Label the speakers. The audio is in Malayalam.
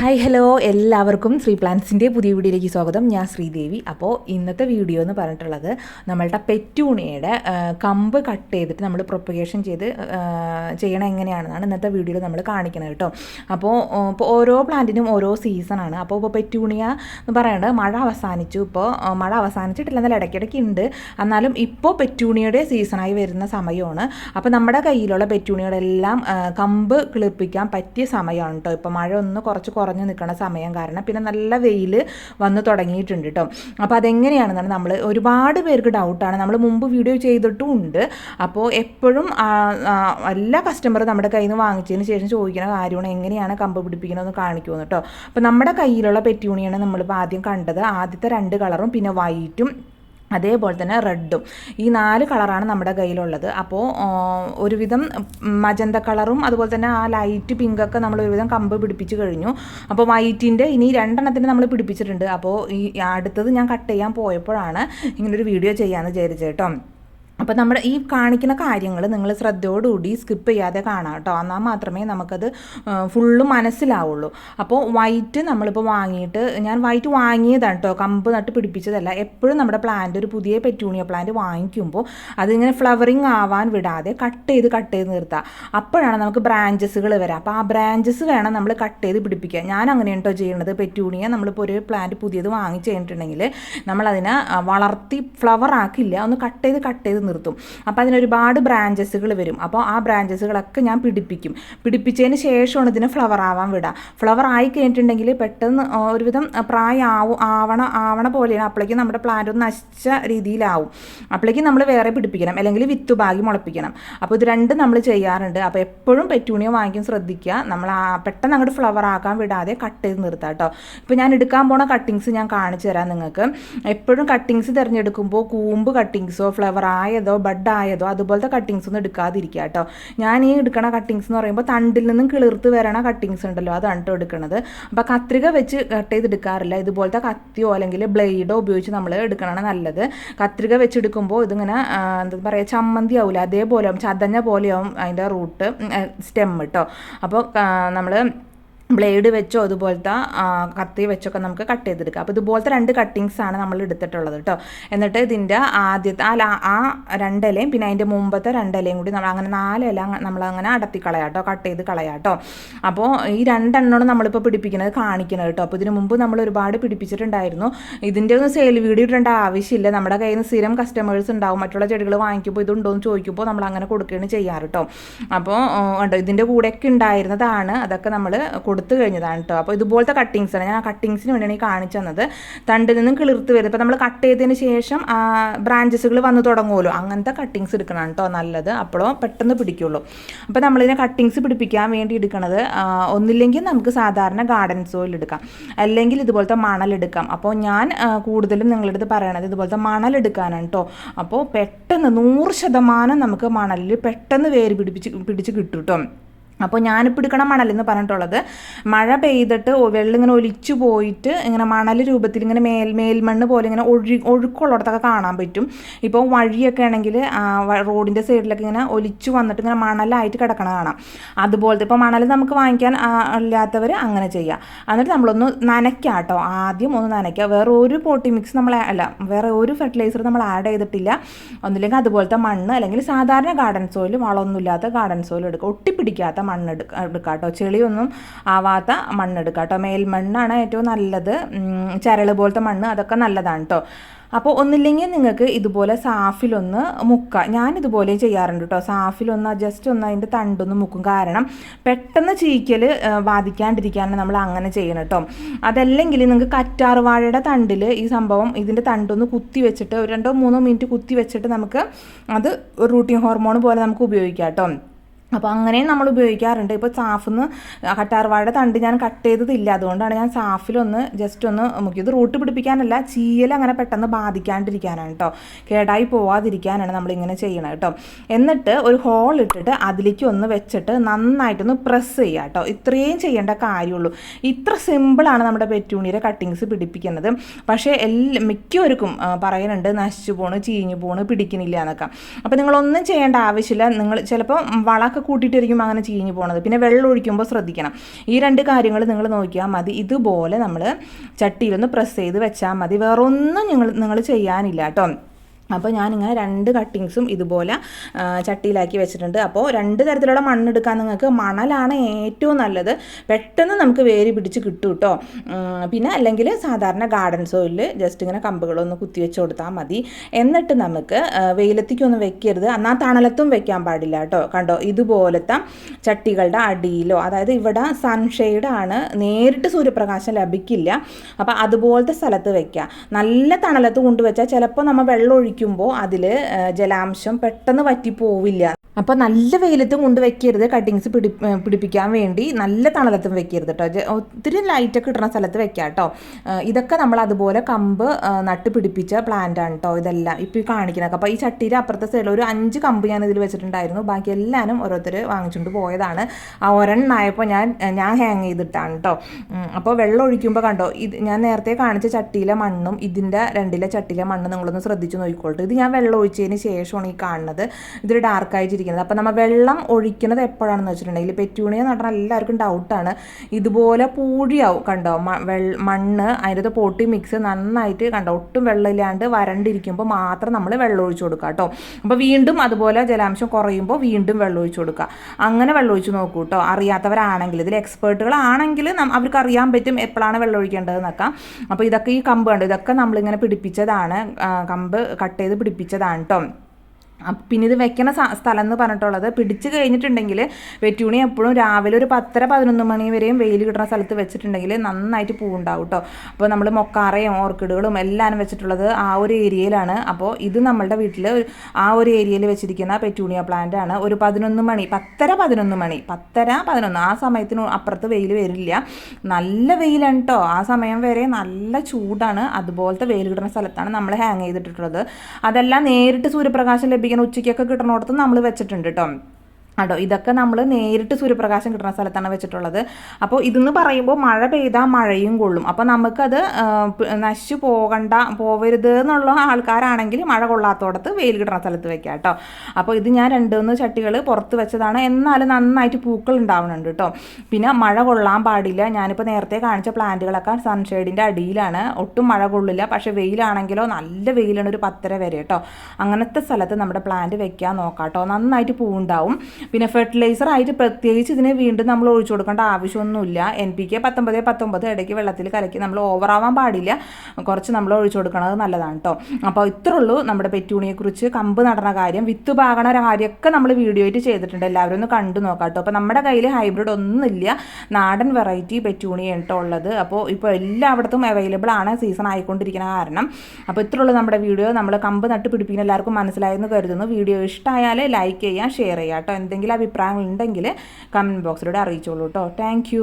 Speaker 1: ഹായ് ഹലോ എല്ലാവർക്കും ശ്രീ പ്ലാൻസിന്റെ പുതിയ വീഡിയോയിലേക്ക് സ്വാഗതം. ഞാൻ ശ്രീദേവി. അപ്പോൾ ഇന്നത്തെ വീഡിയോ എന്ന് പറഞ്ഞിട്ടുള്ളത് നമ്മളുടെ പെറ്റൂണിയുടെ കമ്പ് കട്ട് ചെയ്തിട്ട് നമ്മൾ പ്രൊപ്പഗേഷൻ ചെയ്ത് ചെയ്യണം എങ്ങനെയാണെന്നാണ് ഇന്നത്തെ വീഡിയോയിൽ നമ്മൾ കാണിക്കുന്നത് കേട്ടോ. അപ്പോൾ ഇപ്പോൾ ഓരോ പ്ലാന്റിനും ഓരോ സീസണാണ് അപ്പോൾ ഇപ്പോൾ പെറ്റൂണിയ എന്ന് പറയുന്നത് മഴ അവസാനിച്ചു. ഇപ്പോൾ മഴ അവസാനിച്ചിട്ടില്ല. എന്നാൽ ഇടയ്ക്കിടയ്ക്ക് ഉണ്ട് എന്നാലും ഇപ്പോൾ പെറ്റൂണിയുടെ സീസണായി വരുന്ന സമയമാണ് അപ്പോൾ നമ്മുടെ കയ്യിലുള്ള പെറ്റൂണികളെല്ലാം കമ്പ് കിളിർപ്പിക്കാൻ പറ്റിയ സമയമാണ് കേട്ടോ. ഇപ്പോൾ മഴ ഒന്ന് കുറച്ച് കുറഞ്ഞ് നിൽക്കുന്ന സമയം കാരണം പിന്നെ നല്ല വെയിൽ വന്ന് തുടങ്ങിയിട്ടുണ്ട് കേട്ടോ. അപ്പോൾ അതെങ്ങനെയാണെന്നാണ് നമ്മൾ ഒരുപാട് പേർക്ക് ഡൗട്ടാണ്. നമ്മൾ മുമ്പ് വീഡിയോ ചെയ്തിട്ടും ഉണ്ട്. അപ്പോൾ എപ്പോഴും എല്ലാ കസ്റ്റമറും നമ്മുടെ കയ്യിൽ നിന്ന് വാങ്ങിച്ചതിന് ശേഷം ചോദിക്കുന്ന കാര്യമാണ് എങ്ങനെയാണ് കമ്പ് പിടിപ്പിക്കണമെന്ന് കാണിക്കുമെന്ന് കേട്ടോ. അപ്പോൾ നമ്മുടെ കയ്യിലുള്ള പെറ്റ്യൂണിയാണ് നമ്മളിപ്പോൾ ആദ്യം കണ്ടത്. ആദ്യത്തെ രണ്ട് കളറും പിന്നെ വൈറ്റും അതേപോലെ തന്നെ റെഡും. ഈ നാല് കളറാണ് നമ്മുടെ കയ്യിലുള്ളത്. അപ്പോൾ ഒരുവിധം മജന്ത കളറും അതുപോലെ തന്നെ ആ ലൈറ്റ് പിങ്കൊക്കെ നമ്മൾ ഒരുവിധം കമ്പ് പിടിപ്പിച്ച് കഴിഞ്ഞു. അപ്പോൾ വൈറ്റിന്റെ ഇനി രണ്ടെണ്ണത്തിന് നമ്മൾ പിടിപ്പിച്ചിട്ടുണ്ട്. അപ്പോൾ ഈ അടുത്തത് ഞാൻ കട്ട് ചെയ്യാൻ പോയപ്പോഴാണ് ഇങ്ങനൊരു വീഡിയോ ചെയ്യാമെന്ന് വിചാരിച്ചു കേട്ടോ. അപ്പോൾ നമ്മൾ ഈ കാണിക്കുന്ന കാര്യങ്ങൾ നിങ്ങൾ ശ്രദ്ധയോടുകൂടി സ്കിപ്പ് ചെയ്യാതെ കാണാം കേട്ടോ. എന്നാൽ മാത്രമേ നമുക്കത് ഫുള്ള് മനസ്സിലാവുള്ളൂ. അപ്പോൾ വൈറ്റ് നമ്മളിപ്പോൾ വാങ്ങിയിട്ട് ഞാൻ വൈറ്റ് വാങ്ങിയതാണ് കേട്ടോ. കമ്പ് നട്ട് പിടിപ്പിച്ചതല്ല. എപ്പോഴും നമ്മുടെ പ്ലാന്റ് ഒരു പുതിയ പെറ്റൂണിയ പ്ലാന്റ് വാങ്ങിക്കുമ്പോൾ അതിങ്ങനെ ഫ്ലവറിങ് ആവാൻ വിടാതെ കട്ട് ചെയ്ത് കട്ട് ചെയ്ത് നിർത്തുക അപ്പോഴാണ് നമുക്ക് ബ്രാഞ്ചസുകൾ വരാം. അപ്പോൾ ആ ബ്രാഞ്ചസ് വേണം നമ്മൾ കട്ട് ചെയ്ത് പിടിപ്പിക്കുക ഞാൻ അങ്ങനെ കേട്ടോ ചെയ്യുന്നത് പെറ്റൂണിയ നമ്മളിപ്പോൾ ഒരു പ്ലാന്റ് പുതിയത് വാങ്ങിച്ചു കഴിഞ്ഞിട്ടുണ്ടെങ്കിൽ നമ്മളതിനെ വളർത്തി ഫ്ലവർ ആക്കില്ല. ഒന്ന് കട്ട് ചെയ്ത് കട്ട് ചെയ്ത് നിർത്തും. അപ്പോൾ അതിനൊരുപാട് ബ്രാഞ്ചസുകൾ വരും. അപ്പോൾ ആ ബ്രാഞ്ചസുകളൊക്കെ ഞാൻ പിടിപ്പിക്കും. പിടിപ്പിച്ചതിന് ശേഷമാണ് ഇതിന് ഫ്ലവർ ആവാൻ വിടുക ഫ്ലവർ ആയി കഴിഞ്ഞിട്ടുണ്ടെങ്കിൽ പെട്ടെന്ന് ഒരുവിധം പ്രായമാവും ആവണ ആവണ പോലെയാണ്. അപ്പോഴേക്കും നമ്മുടെ പ്ലാന്റ് ഒന്ന് നശിച്ച രീതിയിലാവും. അപ്പോഴേക്കും നമ്മൾ വേറെ പിടിപ്പിക്കണം. അല്ലെങ്കിൽ വിത്ത് ബാഗി മുളപ്പിക്കണം. അപ്പോൾ ഇത് രണ്ടും നമ്മൾ ചെയ്യാറുണ്ട്. അപ്പോൾ എപ്പോഴും പെറ്റൂണിയോ വാങ്ങിക്കും ശ്രദ്ധിക്കുക. നമ്മൾ പെട്ടെന്ന് അങ്ങോട്ട് ഫ്ലവർ ആക്കാൻ വിടാതെ കട്ട് ചെയ്ത് നിർത്താം കേട്ടോ. ഇപ്പോൾ ഞാൻ എടുക്കാൻ പോണ കട്ടിങ്സ് ഞാൻ കാണിച്ചു തരാം നിങ്ങൾക്ക്. എപ്പോഴും കട്ടിങ്സ് തിരഞ്ഞെടുക്കുമ്പോൾ കൂമ്പ് കട്ടിങ്സോ ഫ്ലവർ ആയതോ ബഡ് ആയതോ അതുപോലത്തെ കട്ടിങ്സ് ഒന്നും എടുക്കാതിരിക്കുക കേട്ടോ. ഞാൻ ഈ എടുക്കണ കട്ടിങ്സ് എന്ന് പറയുമ്പോൾ തണ്ടിൽ നിന്നും കിളിർത്ത് വരണ കട്ടിങ്സ് ഉണ്ടല്ലോ അതാണ് കേട്ടോ എടുക്കുന്നത് അപ്പോൾ കത്രിക വെച്ച് കട്ട് ചെയ്ത് എടുക്കാറില്ല ഇതുപോലത്തെ കത്തിയോ അല്ലെങ്കിൽ ബ്ലേഡോ ഉപയോഗിച്ച് നമ്മൾ എടുക്കണതാണ് നല്ലത്. കത്രിക വെച്ചെടുക്കുമ്പോൾ ഇതിങ്ങനെ എന്താ പറയുക ചമ്മന്തി ആവില്ല അതേപോലെ ചതഞ്ഞ പോലെയാവും അതിന്റെ റൂട്ട് സ്റ്റെം കേട്ടോ അപ്പോൾ നമ്മൾ ബ്ലേഡ് വെച്ചോ അതുപോലത്തെ കത്തി വെച്ചൊക്കെ നമുക്ക് കട്ട് ചെയ്തെടുക്കാം. അപ്പോൾ ഇതുപോലത്തെ രണ്ട് കട്ടിങ്സ് ആണ് നമ്മൾ എടുത്തിട്ടുള്ളത് കേട്ടോ എന്നിട്ട് ഇതിന്റെ ആദ്യത്തെ ആ ആ രണ്ടിലയും പിന്നെ അതിന്റെ മുമ്പത്തെ രണ്ടിലയും കൂടി നമ്മൾ അങ്ങനെ നാലില നമ്മൾ അങ്ങനെ അടത്തി കളയാട്ടോ കേട്ടോ ചെയ്ത് കളയാട്ടോ അപ്പോൾ ഈ രണ്ടെണ്ണമാണ് നമ്മളിപ്പോൾ പിടിപ്പിക്കുന്നത് കാണിക്കുന്നത് കേട്ടോ അപ്പോൾ ഇതിന് മുമ്പ് നമ്മൾ ഒരുപാട് പിടിപ്പിച്ചിട്ടുണ്ടായിരുന്നു. ഇതിന്റെ ഒന്നും സെയിൽ വീഡിയോ ഇടേണ്ട ആവശ്യമില്ല. നമ്മുടെ കയ്യിൽ നിന്ന് സ്ഥിരം കസ്റ്റമേഴ്സ് ഉണ്ടാവും. മറ്റുള്ള ചെടികൾ വാങ്ങിക്കുമ്പോൾ ഇതുണ്ടോ എന്ന് ചോദിക്കുമ്പോൾ നമ്മൾ അങ്ങനെ കൊടുക്കുകയാണ് ചെയ്യാറ് കേട്ടോ അപ്പോൾ ഇതിന്റെ കൂടെയൊക്കെ ഉണ്ടായിരുന്നതാണ്. അതൊക്കെ നമ്മൾ കൊടുത്തു കഴിഞ്ഞതാണ് കേട്ടോ അപ്പോൾ ഇതുപോലത്തെ കട്ടിങ്സ് ആണ്. ഞാൻ ആ കട്ടിങ്സിന് വേണ്ടിയാണ് ഈ കാണിച്ചു തന്നത്. തണ്ടിൽ നിന്നും കിളിർത്ത് വരും ഇപ്പോൾ നമ്മൾ കട്ട് ചെയ്തതിന് ശേഷം ബ്രാഞ്ചസുകൾ വന്ന് തുടങ്ങുമല്ലോ. അങ്ങനത്തെ കട്ടിങ്സ് എടുക്കണം കേട്ടോ നല്ലത്. അപ്പോഴോ പെട്ടെന്ന് പിടിക്കുള്ളൂ. അപ്പോൾ നമ്മളിതിനെ കട്ടിങ്സ് പിടിപ്പിക്കാൻ വേണ്ടി എടുക്കണത് ഒന്നില്ലെങ്കിൽ നമുക്ക് സാധാരണ ഗാർഡൻ സോയിൽ എടുക്കാം. അല്ലെങ്കിൽ ഇതുപോലത്തെ മണൽ എടുക്കാം. അപ്പോൾ ഞാൻ കൂടുതലും നിങ്ങളുടെ അടുത്ത് പറയണത് ഇതുപോലത്തെ മണൽ എടുക്കാനാണ് കേട്ടോ അപ്പോൾ പെട്ടെന്ന് നൂറ് ശതമാനം നമുക്ക് മണലിൽ പെട്ടെന്ന് വേര് പിടിപ്പിച്ച് പിടിച്ച് കിട്ടും കേട്ടോ അപ്പോൾ ഞാനിപ്പോൾ എടുക്കണ മണലെന്ന് പറഞ്ഞിട്ടുള്ളത് മഴ പെയ്തിട്ട് ഒ- വെള്ളം ഇങ്ങനെ ഒലിച്ചു പോയിട്ട് ഇങ്ങനെ മണൽ രൂപത്തിൽ ഇങ്ങനെ മേൽ മേൽമണ്ണ് പോലെ ഇങ്ങനെ ഒഴി ഒഴുക്കുള്ളിടത്തൊക്കെ കാണാൻ പറ്റും. ഇപ്പോൾ വഴിയൊക്കെ ആണെങ്കിൽ റോഡിന്റെ സൈഡിലൊക്കെ ഇങ്ങനെ ഒലിച്ചു വന്നിട്ട് ഇങ്ങനെ മണലായിട്ട് കിടക്കണ കാണാം. അതുപോലത്തെ ഇപ്പോൾ മണൽ നമുക്ക് വാങ്ങിക്കാൻ ഇല്ലാത്തവർ അങ്ങനെ ചെയ്യാം. എന്നിട്ട് നമ്മളൊന്ന് നനയ്ക്കാം കേട്ടോ. ആദ്യം ഒന്ന് നനയ്ക്കുക വേറെ ഒരു പോട്ടി മിക്സ് നമ്മൾ അല്ല വേറെ ഒരു ഫെർട്ടിലൈസർ നമ്മൾ ആഡ് ചെയ്തിട്ടില്ല. ഒന്നില്ലെങ്കിൽ അതുപോലത്തെ മണ്ണ് അല്ലെങ്കിൽ സാധാരണ ഗാർഡൻ സോയിൽ വളമൊന്നുമില്ലാത്ത ഗാർഡൻ സോയിൽ എടുക്കുക. ഒട്ടിപ്പിടിക്കാത്ത മണ്ണ് എടുക്കുക കേട്ടോ ചെളിയൊന്നും ആവാത്ത മണ്ണെടുക്കുക കേട്ടോ മേൽമണ്ണാണ് ഏറ്റവും നല്ലത്. ചരൾ പോലത്തെ മണ്ണ് അതൊക്കെ നല്ലതാണ് കേട്ടോ അപ്പോൾ ഒന്നില്ലെങ്കിൽ നിങ്ങൾക്ക് ഇതുപോലെ സാഫിലൊന്ന് മുക്കുക ഞാനിതുപോലെ ചെയ്യാറുണ്ട് കേട്ടോ സാഫിലൊന്ന് ജസ്റ്റ് ഒന്ന് അതിന്റെ തണ്ടൊന്ന് മുക്കും. കാരണം പെട്ടെന്ന് ചീക്കൽ ബാധിക്കാണ്ടിരിക്കാനാണ് നമ്മൾ അങ്ങനെ ചെയ്യണം കേട്ടോ അതല്ലെങ്കിൽ നിങ്ങൾക്ക് കറ്റാർവാഴയുടെ തണ്ടിൽ ഈ സംഭവം ഇതിന്റെ തണ്ടൊന്ന് കുത്തി വെച്ചിട്ട് ഒരു രണ്ടോ മൂന്നോ മിനിറ്റ് കുത്തി വെച്ചിട്ട് നമുക്ക് അത് റൂട്ടിൻ ഹോർമോൺ പോലെ നമുക്ക് ഉപയോഗിക്കാം കേട്ടോ അപ്പോൾ അങ്ങനെയും നമ്മൾ ഉപയോഗിക്കാറുണ്ട്. ഇപ്പോൾ സാഫിന്ന് കട്ടാർവാഴയുടെ തണ്ട് ഞാൻ കട്ട് ചെയ്തതില്ല. അതുകൊണ്ടാണ് ഞാൻ സാഫിലൊന്ന് ജസ്റ്റ് ഒന്ന് മുക്കിയത് റൂട്ട് പിടിപ്പിക്കാനല്ല ചീയൽ അങ്ങനെ പെട്ടെന്ന് ബാധിക്കാണ്ടിരിക്കാനാണ് കേട്ടോ കേടായി പോവാതിരിക്കാനാണ് നമ്മളിങ്ങനെ ചെയ്യണത് കേട്ടോ എന്നിട്ട് ഒരു ഹോൾ ഇട്ടിട്ട് അതിലേക്ക് ഒന്ന് വെച്ചിട്ട് നന്നായിട്ടൊന്ന് പ്രസ് ചെയ്യുക കേട്ടോ ഇത്രയും ചെയ്യേണ്ട കാര്യമുള്ളൂ. ഇത്ര സിമ്പിളാണ് നമ്മുടെ പെറ്റൂണിയുടെ കട്ടിങ്സ് പിടിപ്പിക്കുന്നത്. പക്ഷേ എല്ലാ മിക്കവർക്കും പറയുന്നുണ്ട് നശിച്ചു പോണ് ചീഞ്ഞു പോണ് പിടിക്കണില്ല എന്നൊക്കെ. അപ്പോൾ നിങ്ങളൊന്നും ചെയ്യേണ്ട ആവശ്യമില്ല. നിങ്ങൾ ചിലപ്പോൾ വളമൊക്കെ വെള്ളമൊക്കെ കൂട്ടിയിട്ടായിരിക്കും അങ്ങനെ ചീഞ്ഞ് പോണത്. പിന്നെ വെള്ളം ഒഴിക്കുമ്പോൾ ശ്രദ്ധിക്കണം. ഈ രണ്ട് കാര്യങ്ങൾ നിങ്ങൾ നോക്കിയാൽ മതി. ഇതുപോലെ നമ്മൾ ചട്ടിയിലൊന്ന് പ്രസ് ചെയ്ത് വെച്ചാൽ മതി. വേറൊന്നും നിങ്ങൾ നിങ്ങൾ ചെയ്യാനില്ല കേട്ടോ. അപ്പോൾ ഞാനിങ്ങനെ രണ്ട് കട്ടിങ്സും ഇതുപോലെ ചട്ടിയിലാക്കി വെച്ചിട്ടുണ്ട്. അപ്പോൾ രണ്ട് തരത്തിലുള്ള മണ്ണെടുക്കാൻ നിങ്ങൾക്ക് മണലാണ് ഏറ്റവും നല്ലത്. പെട്ടെന്ന് നമുക്ക് വേര് പിടിച്ച് കിട്ടും കേട്ടോ പിന്നെ അല്ലെങ്കിൽ സാധാരണ ഗാർഡൻ സോയിൽ ജസ്റ്റ് ഇങ്ങനെ കമ്പുകളൊന്ന് കുത്തി വെച്ച് കൊടുത്താൽ മതി. എന്നിട്ട് നമുക്ക് വെയിലത്തേക്കൊന്നും വെക്കരുത്. എന്നാൽ തണലത്തും വെക്കാൻ പാടില്ല കേട്ടോ കണ്ടോ? ഇതുപോലത്തെ ചട്ടികളുടെ അടിയിലോ അതായത് ഇവിടെ സൺഷെയ്ഡ് ആണ് നേരിട്ട് സൂര്യപ്രകാശം ലഭിക്കില്ല. അപ്പോൾ അതുപോലത്തെ സ്ഥലത്ത് വെക്കുക നല്ല തണലത്ത് കൊണ്ടുവച്ചാൽ ചിലപ്പോൾ നമ്മൾ വെള്ളം ഒഴിക്കുമ്പോൾ അതിൽ ജലാംശം പെട്ടെന്ന് വറ്റി പോവില്ല അപ്പോൾ നല്ല വെയിലത്ത് കൊണ്ട് വെക്കരുത്. കട്ടിങ്സ് പിടി പിടിപ്പിക്കാൻ വേണ്ടി നല്ല തണലത്തും വെക്കരുത് കേട്ടോ ഒത്തിരി ലൈറ്റൊക്കെ കിട്ടുന്ന സ്ഥലത്ത് വെക്കാം കേട്ടോ ഇതൊക്കെ നമ്മൾ അതുപോലെ കമ്പ് നട്ട് പിടിപ്പിച്ച പ്ലാന്റ് ആണ് കേട്ടോ ഇതെല്ലാം. ഇപ്പോൾ ഈ കാണിക്കുന്നതൊക്കെ. അപ്പോൾ ഈ ചട്ടിയിൽ അപ്പുറത്തെ സൈഡിൽ ഒരു അഞ്ച് കമ്പ് ഞാൻ ഇതിൽ വെച്ചിട്ടുണ്ടായിരുന്നു. ബാക്കി എല്ലാവരും ഓരോരുത്തർ വാങ്ങിച്ചുകൊണ്ട് പോയതാണ്. ആ ഒരെണ്ണായപ്പോൾ ഞാൻ ഞാൻ ഹാങ് ചെയ്തിട്ടാണ് കേട്ടോ അപ്പോൾ വെള്ളം ഒഴിക്കുമ്പോൾ കണ്ടോ ഇത് ഞാൻ നേരത്തെ കാണിച്ച ചട്ടിയിലെ മണ്ണും ഇതിന്റെ രണ്ടിലെ ചട്ടിയിലെ മണ്ണും നിങ്ങളൊന്ന് ശ്രദ്ധിച്ച് നോക്കിക്കോട്ടെ ഇത് ഞാൻ വെള്ളം ഒഴിച്ചതിന് ശേഷമാണ് ഈ കാണുന്നത്. ഇതൊരു ഡാർക്ക് ആയിട്ടിരിക്കുന്നത് അപ്പോൾ നമ്മൾ വെള്ളം ഒഴിക്കുന്നത് എപ്പോഴാണെന്ന് വെച്ചിട്ടുണ്ടെങ്കിൽ പെറ്റൂണിയ നടന്ന എല്ലാവർക്കും ഡൗട്ടാണ് ഇതുപോലെ പൂഴിയാവും കണ്ടോ? മണ്ണ് അതിന്റെ പൊട്ടി മിക്സ് നന്നായിട്ട് കണ്ടോ? ഒട്ടും വെള്ളമില്ലാണ്ട് വരണ്ടിരിക്കുമ്പോൾ മാത്രം നമ്മൾ വെള്ളം ഒഴിച്ചു കൊടുക്കുക കേട്ടോ. അപ്പോൾ വീണ്ടും അതുപോലെ ജലാംശം കുറയുമ്പോൾ വീണ്ടും വെള്ളം ഒഴിച്ചു കൊടുക്കുക അങ്ങനെ വെള്ളം ഒഴിച്ച് നോക്കൂ കേട്ടോ. അറിയാത്തവരാണെങ്കിൽ ഇതിൽ എക്സ്പേർട്ടുകളാണെങ്കിൽ അവർക്ക് അറിയാൻ പറ്റും എപ്പോഴാണ് വെള്ളം ഒഴിക്കേണ്ടതെന്നൊക്കെ. അപ്പോൾ ഇതൊക്കെ ഈ കമ്പ് കണ്ടോ? ഇതൊക്കെ നമ്മളിങ്ങനെ പിടിപ്പിച്ചതാണ്. കമ്പ് കട്ട് ചെയ്ത് പിടിപ്പിച്ചതാണ് കേട്ടോ. പിന്നെ ഇത് വെക്കണ സ്ഥലം എന്ന് പറഞ്ഞിട്ടുള്ളത് പിടിച്ച് കഴിഞ്ഞിട്ടുണ്ടെങ്കിൽ വെറ്റൂണി എപ്പോഴും രാവിലെ ഒരു പത്തര പതിനൊന്ന് മണി വരെയും വെയിൽ കിട്ടുന്ന സ്ഥലത്ത് വെച്ചിട്ടുണ്ടെങ്കിൽ നന്നായിട്ട് പൂവുണ്ടാവും കേട്ടോ അപ്പോൾ നമ്മൾ മൊക്കാറയും ഓർക്കിഡുകളും എല്ലാം വെച്ചിട്ടുള്ളത് ആ ഒരു ഏരിയയിലാണ്. അപ്പോൾ ഇത് നമ്മളുടെ വീട്ടിൽ ആ ഒരു ഏരിയയിൽ വെച്ചിരിക്കുന്ന പെറ്റൂണിയ പ്ലാന്റ് ആണ്. ഒരു പതിനൊന്ന് മണി പത്തര പതിനൊന്ന് മണി പത്തര പതിനൊന്ന് ആ സമയത്തിന് അപ്പുറത്ത് വെയിൽ വരില്ല. നല്ല വെയിലാണ് കേട്ടോ ആ സമയം വരെ നല്ല ചൂടാണ്. അതുപോലത്തെ വെയിൽ കിട്ടുന്ന സ്ഥലത്താണ് നമ്മൾ ഹാങ് ചെയ്തിട്ടുള്ളത് അതെല്ലാം നേരിട്ട് സൂര്യപ്രകാശം ലഭിക്കുന്ന ഉച്ചയ്ക്കൊക്കെ കിട്ടുന്നിടത്ത് നമ്മൾ വെച്ചിട്ടുണ്ട് കേട്ടോ കേട്ടോ ഇതൊക്കെ നമ്മൾ നേരിട്ട് സൂര്യപ്രകാശം കിട്ടുന്ന സ്ഥലത്താണ് വെച്ചിട്ടുള്ളത്. അപ്പോൾ ഇതെന്ന് പറയുമ്പോൾ മഴ പെയ്താൽ മഴയും കൊള്ളും. അപ്പോൾ നമുക്കത് നശിച്ചു പോകണ്ട പോവരുത് എന്നുള്ള ആൾക്കാരാണെങ്കിൽ മഴ കൊള്ളാത്തോടത്ത് വെയിൽ കിട്ടുന്ന സ്ഥലത്ത് വെക്കാം കേട്ടോ അപ്പോൾ ഇത് ഞാൻ രണ്ട് മൂന്ന് ചട്ടികൾ പുറത്ത് വെച്ചതാണ്. എന്നാലും നന്നായിട്ട് പൂക്കൾ ഉണ്ടാവുന്നുണ്ട് കേട്ടോ പിന്നെ മഴ കൊള്ളാൻ പാടില്ല. ഞാനിപ്പോൾ നേരത്തെ കാണിച്ച പ്ലാന്റുകളൊക്കെ സൺഷെയ്ഡിന്റെ അടിയിലാണ്. ഒട്ടും മഴ കൊള്ളില്ല. പക്ഷേ വെയിലാണെങ്കിലോ നല്ല വെയിലാണ് ഒരു പത്തര വരെ കേട്ടോ അങ്ങനത്തെ സ്ഥലത്ത് നമ്മുടെ പ്ലാന്റ് വെക്കാൻ നോക്കാം കേട്ടോ നന്നായിട്ട് പൂവുണ്ടാവും. പിന്നെ ഫെർട്ടിലൈസർ ആയിട്ട് പ്രത്യേകിച്ച് ഇതിനെ വീണ്ടും നമ്മൾ ഒഴിച്ചു കൊടുക്കേണ്ട ആവശ്യമൊന്നുമില്ല. എൻ പി കെ പത്തൊമ്പത് പത്തൊമ്പത് ഇടയ്ക്ക് വെള്ളത്തിൽ കലക്കി നമ്മൾ ഓവറാവാൻ പാടില്ല. കുറച്ച് നമ്മൾ ഒഴിച്ചു കൊടുക്കുന്നത് നല്ലതാണ് കേട്ടോ അപ്പോൾ ഇത്രേ ഉള്ളൂ നമ്മുടെ പെറ്റൂണിയെക്കുറിച്ച് കമ്പ് നടന്ന കാര്യം. വിത്ത് പാകണ കാര്യമൊക്കെ നമ്മൾ വീഡിയോ ആയിട്ട് ചെയ്തിട്ടുണ്ട്. എല്ലാവരും ഒന്ന് കണ്ടു നോക്കാം കേട്ടോ അപ്പോൾ നമ്മുടെ കയ്യിൽ ഹൈബ്രിഡ് ഒന്നുമില്ല. നാടൻ വെറൈറ്റി പെറ്റൂണിയാണ് കേട്ടോ ഉള്ളത്. അപ്പോൾ ഇപ്പോൾ എല്ലായിടത്തും അവൈലബിൾ ആണ്. സീസൺ ആയിക്കൊണ്ടിരിക്കുന്ന കാരണം. അപ്പോൾ ഇത്രേ ഉള്ളൂ നമ്മുടെ വീഡിയോ നമ്മൾ കമ്പ് നട്ട് പിടിപ്പിക്കുന്ന എല്ലാവർക്കും മനസ്സിലായെന്ന് കരുതുന്നു. വീഡിയോ ഇഷ്ടമായാൽ ലൈക്ക് ചെയ്യാം ഷെയർ ചെയ്യുക കേട്ടോ എന്തെങ്കിലും അഭിപ്രായങ്ങൾ ഉണ്ടെങ്കിൽ കമന്റ് ബോക്സിലൂടെ അറിയിച്ചോളൂ കേട്ടോ താങ്ക്